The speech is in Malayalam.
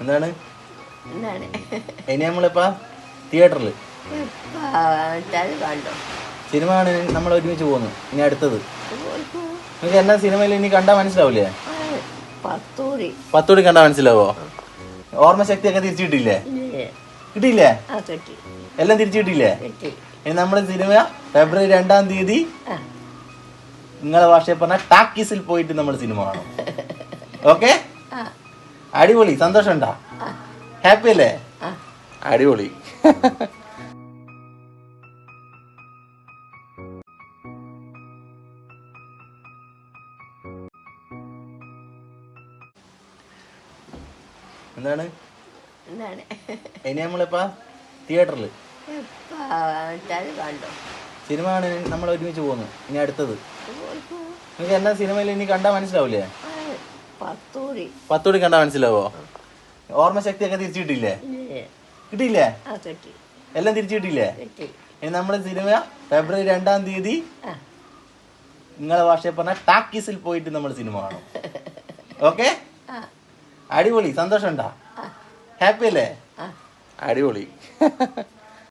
എന്താണ്? ഇനി നമ്മളിപ്പോ തിയേറ്ററിൽ സിനിമ ആണ് നമ്മൾ ഒരുമിച്ച് പോകുന്നു ഇനി അടുത്തത്. നിങ്ങൾക്ക് എന്നാ സിനിമയിൽ ഇനി കണ്ടാ മനസ്സിലാവില്ലേ പത്തോടി. കണ്ടാ മനസ്സിലാവോ? ഓർമ്മശക്തി ഒക്കെ തിരിച്ചു കിട്ടിയില്ലേ? കിട്ടിയില്ലേ എല്ലാം തിരിച്ചു കിട്ടിയില്ലേ ഇനി നമ്മുടെ സിനിമ ഫെബ്രുവരി രണ്ടാം തീയതി. നിങ്ങളെ ഭാഷയിൽ പറഞ്ഞ ടാക്കീസിൽ പോയിട്ട് നമ്മൾ സിനിമ കാണും. ഓക്കെ? അടിപൊളി സന്തോഷം ഉണ്ടാ ആ. ഹാപ്പി അല്ലേ അടിപൊളി. എന്താണ്? എന്താണ്? ഇനി നമ്മളിപ്പോ തിയേറ്ററിൽ കണ്ടോ? സിനിമ ആണ് നമ്മൾ ഒരുമിച്ച് പോകുന്നു ഇനി അടുത്തത്. നിങ്ങൾക്ക് എന്നാ സിനിമയിൽ ഇനി കണ്ടാൽ മനസ്സിലാവില്ലേ പത്തോടി. കണ്ടാ മനസ്സിലാവോ? ഓർമ്മശക്തി ഒക്കെ തിരിച്ചു കിട്ടിയില്ലേ? ഇല്ലേ കിട്ടിയില്ലേ എല്ലാം തിരിച്ചു കിട്ടിയില്ലേ ഇനി നമ്മുടെ സിനിമ ഫെബ്രുവരി രണ്ടാം തീയതി നിങ്ങളെ ഭാഷയിൽ പറഞ്ഞ ടാക്കീസിൽ പോയിട്ട് നമ്മൾ സിനിമ കാണും. ഓക്കെ? അടിപൊളി. സന്തോഷം ഉണ്ടാ ഹാപ്പി അല്ലേ? അടിപൊളി.